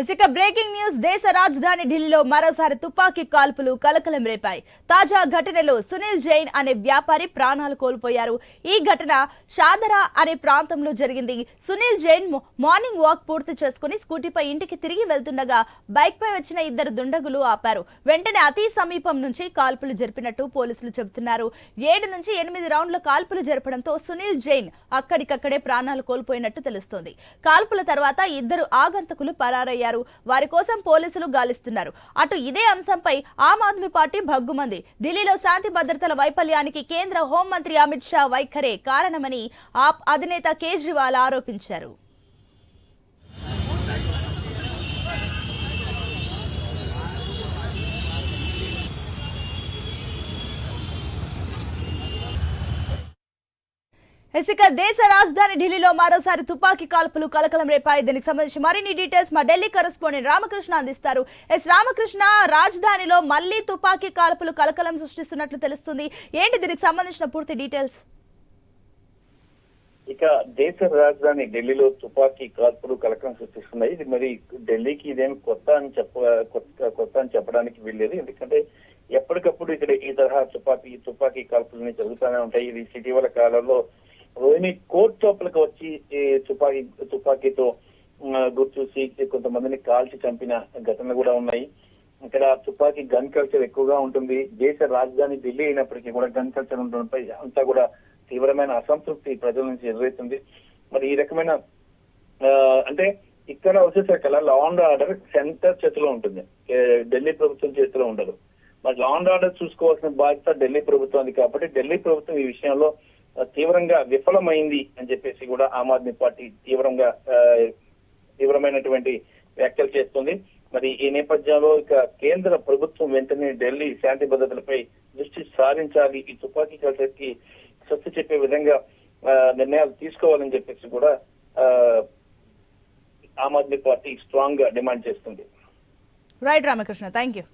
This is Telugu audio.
ఇక బ్రేకింగ్ న్యూస్ దేశ రాజధాని ఢిల్లీలో మరోసారి తుపాకీ కాల్పులు కలకలం రేపాయి. తాజా ఘటనలో సునీల్ జైన్ అనే వ్యాపారి ప్రాణాలు కోల్పోయారు. ఈ ఘటన షాదరా అనే ప్రాంతంలో జరిగింది. సునీల్ జైన్ మార్నింగ్ వాక్ పూర్తి చేసుకుని స్కూటీపై ఇంటికి తిరిగి వెళ్తుండగా బైక్ పై వచ్చిన ఇద్దరు దుండగులు ఆపారు. వెంటనే అతి సమీపం నుంచి కాల్పులు జరిపినట్టు పోలీసులు చెబుతున్నారు. ఏడు నుంచి ఎనిమిది రౌండ్ల కాల్పులు జరపడంతో సునీల్ జైన్ అక్కడికక్కడే ప్రాణాలు కోల్పోయినట్టు తెలుస్తోంది. కాల్పుల తర్వాత ఇద్దరు ఆగంతకులు పరారయ్యారు. వారి కోసం పోలీసులు గాలిస్తున్నారు. అటు ఇదే అంశంపై ఆమ్ ఆద్మీ పార్టీ భగ్గుమంది. ఢిల్లీలో శాంతి భద్రతల వైఫల్యానికి కేంద్ర హోంమంత్రి అమిత్ షా వైఖరే కారణమని ఆప్ అధినేత కేజ్రీవాల్ ఆరోపించారు. ఇక దేశ రాజధాని ఢిల్లీలో మరోసారి తుపాకీ కాల్పులు కలకలం రేపాయి. దీనికి సంబంధించి మరిన్ని డీటెయిల్స్ మా ఢిల్లీ కరెస్పాండెంట్ రామకృష్ణ అందిస్తారు. ఎస్ రామకృష్ణ రాజధానిలో మళ్ళీ తుపాకీ కాల్పులు కలకలం సృష్టిస్తున్నట్లు తెలుస్తుంది. ఏంటి దీనికి సంబంధించిన పూర్తి డీటెయిల్స్? ఇక దేశ రాజధాని ఢిల్లీలో తుపాకీ కాల్పులు కలకలం సృష్టిస్తున్నాయి. ఇది మరి ఢిల్లీకి ఇదేం కొత్త అని చెప్ప కొత్త కొత్త అని చెప్పడానికి వీల్లేదు. ఎందుకంటే ఎప్పటికప్పుడు ఇక్కడ ఈ తరహా తుపాకీ తుపాకీ కాల్పులని జరుగుతూనే ఉంటాయి. ఇది ఇటీవల కాలంలో రోహిణి కోర్టు లోపలికి వచ్చి ఈ తుపాకీ తుపాకీతో గుర్తు గుర్తూసి కొంతమందిని కాల్చి చంపిన ఘటనలు కూడా ఉన్నాయి. ఇక్కడ తుపాకీ గన్ కల్చర్ ఎక్కువగా ఉంటుంది. దేశ రాజధాని ఢిల్లీ అయినప్పటికీ కూడా గన్ కల్చర్ ఉండడంపై అంతా కూడా తీవ్రమైన అసంతృప్తి ప్రజల నుంచి ఎదురవుతుంది. మరి ఈ రకమైన ఆ, అంటే ఇక్కడ వచ్చేసరికి లా అండ్ ఆర్డర్ సెంటర్ చేతిలో ఉంటుంది. ఢిల్లీ ప్రభుత్వం చేతిలో ఉండదు. మరి లా అండ్ ఆర్డర్ చూసుకోవాల్సిన బాధ్యత ఢిల్లీ ప్రభుత్వం కాబట్టి ఢిల్లీ ప్రభుత్వం ఈ విషయంలో తీవ్రంగా విఫలమైంది అని చెప్పేసి కూడా ఆమ్ ఆద్మీ పార్టీ తీవ్రంగా తీవ్రమైనటువంటి వ్యాఖ్యలు చేస్తుంది. మరి ఈ నేపథ్యంలో ఇక కేంద్ర ప్రభుత్వం వెంటనే ఢిల్లీ శాంతి భద్రతలపై దృష్టి సారించాలి ఈ తుపాకీ కల్చర్కి స్వస్తి చెప్పే విధంగా నిర్ణయాలు తీసుకోవాలని చెప్పేసి కూడా ఆ, ఆమ్ ఆద్మీ పార్టీ స్ట్రాంగ్గా డిమాండ్ చేస్తుంది. Right Ramakrishna thank you